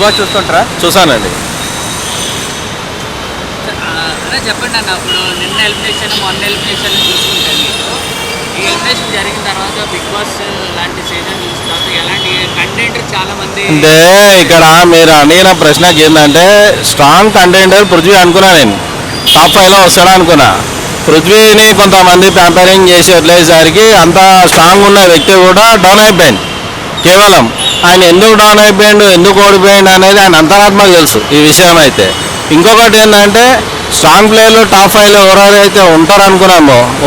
Boss చూస్తుంటారా? చూసానండి. అదే చెప్పండి అన్న ఇప్పుడు నిన్న ఎలిమినేషన్ మొన్న ఎలిమినేషన్ చూసుకుంటే మీరు ఈ ఎలిమినేషన్ జరిగిన తర్వాత బిగ్ బాస్ లాంటి సీజన్ చూసిన తర్వాత ఎలాంటి కంటెంట్ చాలా మంది అంటే ఇక్కడ మీరు అడిగిన ప్రశ్నకి ఏంటంటే స్ట్రాంగ్ కంటెండర్ పృథ్వీ అనుకున్నా నేను. టాప్ ఫైవ్లో వస్తాడా అనుకున్నా. పృథ్వీని కొంతమంది ప్యాంపరింగ్ చేసి వదిలేసరికి అంత స్ట్రాంగ్ ఉన్న వ్యక్తి కూడా డౌన్ అయిపోయింది. కేవలం ఆయన ఎందుకు డౌన్ అయిపోయిండు ఎందుకు ఓడిపోయిండు అనేది ఆయన అంతరాత్మకు తెలుసు ఈ విషయం అయితే. ఇంకొకటి ఏంటంటే స్ట్రాంగ్ ప్లేయర్లు టాప్ ఫైవ్లో ఎవరైతే ఉంటారు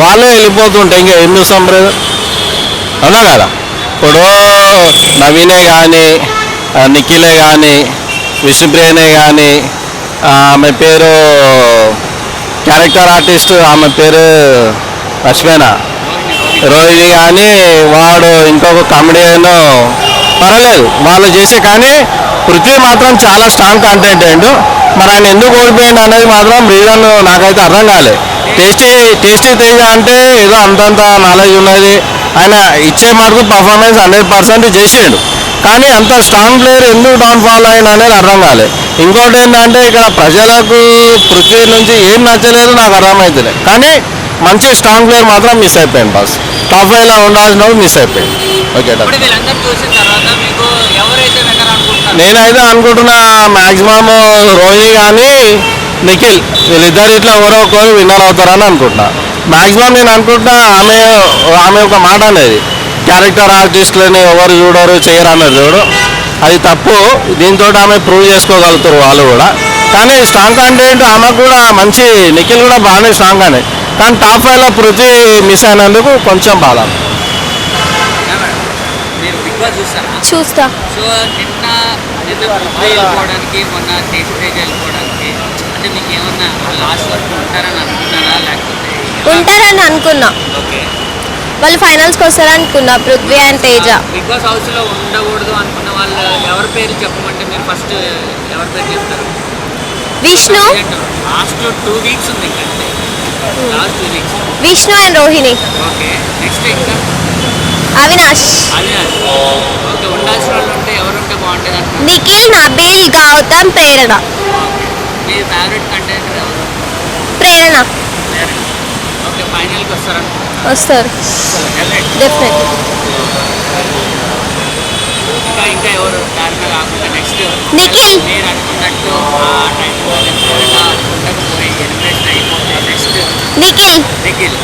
వాళ్ళే వెళ్ళిపోతుంటే ఇంకా ఏం చూస్తాం బ్రదర్ అవునా కదా? ఇప్పుడు నవీనే కానీ నిఖిలే కానీ విష్ణుప్రియనే కానీ ఆమె పేరు క్యారెక్టర్ ఆర్టిస్ట్ ఆమె పేరు లక్ష్మేనా రోహిణి కానీ వాడు ఇంకొక కామెడియన్ పర్వాలేదు. వాళ్ళు చేసే కానీ పృథ్వీ మాత్రం చాలా స్ట్రాంగ్ కంటెంట్ అండ్ మరి ఆయన ఎందుకు ఓడిపోయింది అనేది మాత్రం రీజన్ నాకైతే అర్థం కాలేదు టేస్టీ టేస్టీ తేజ అంటే ఏదో అంతంత నాలెడ్జ్ ఉన్నది. ఆయన ఇచ్చే మటుకు పర్ఫార్మెన్స్ హండ్రెడ్ పర్సెంట్ చేసిండు. కానీ అంత స్ట్రాంగ్ ప్లేయర్ ఎందుకు డౌన్ఫాల్ అయింది అనేది అర్థం కాలేదు ఇంకోటి ఏంటంటే ఇక్కడ ప్రజలకు పృథ్వీ నుంచి ఏం నచ్చలేదు నాకు అర్థమవుతుంది కానీ మంచి స్ట్రాంగ్ ప్లేయర్ మాత్రం మిస్ అయిపోయింది బాస్ టాప్ ఫైవ్లో ఉండాల్సిన వాళ్ళు మిస్ అయిపోయింది ఓకే నేనైతే అనుకుంటున్నా మ్యాక్సిమం రోహిణి కానీ నిఖిల్ వీళ్ళిద్దరు ఇట్లా ఎవరో ఒకరు విన్నర్ అవుతారని అనుకుంటున్నా. మ్యాక్సిమం నేను అనుకుంటున్నా ఆమె ఆమె ఒక మాట అనేది క్యారెక్టర్ ఆర్టిస్టులని ఎవరు చూడరు చేయరు అన్నది చూడు. అది తప్పు. దీంతో ఆమె ప్రూవ్ చేసుకోగలుగుతారు వాళ్ళు కూడా. కానీ స్ట్రాంగ్ కంటెంట్ ఆమె కూడా మంచి నిఖిల్ కూడా బాగానే స్ట్రాంగ్ అనే కానీ టాప్ ఫైవ్లో పృథ్వీ మిస్ అయినందుకు కొంచెం బాధ. చూస్తా. సో నిన్న నిన్న పృథ్వీ వెళ్ళిపోవడానికి మొన్న తేజ్ తేజ్ వెళ్ళిపోవడానికి అంటే మీకు ఏమన్నా లాస్ట్ వరకు ఉంటారని అనుకున్నారా? లేకపోతే ఉంటారని అనుకున్నా. ఓకే. వాళ్ళు ఫైనల్స్కి వస్తారనుకున్నా Prithvi and Teja. Bigg Boss హౌస్లో ఉండకూడదు అనుకున్న వాళ్ళు ఎవరి పేరు చెప్పమంటే మీరు ఫస్ట్ ఎవరి పేరు చెప్తారు? విష్ణు? లాస్ట్ టూ వీక్స్ ఉంది last two weeks Vishnu and Rohini. Okay next ఇంకా? అవినాష్. అవినాష్. ఓకే ఉండాల్సిన వాళ్ళు ఉంటే ఎవరు ఉంటే బాగుంటుంది నిఖిల్ నబీల్ గౌతమ్ ప్రేరణ. మీ ఫేవరెట్ కంటెంట్ ఎవరు? ప్రేరణ. ఓకే ఫైనల్కి వస్తారనుకుంటున్నారు వస్తారు. డెఫినెట్ ఇంకా ఇంకా ఎవరు? దారిలో కాకుండా నెక్స్ట్ నిఖిల్. మీరు అనుకున్నట్టు ఆ టైంలో ఉండకపోయి ఎలిమినేషన్ అయిపోతే నెక్స్ట్ నిఖిల్ నిఖిల్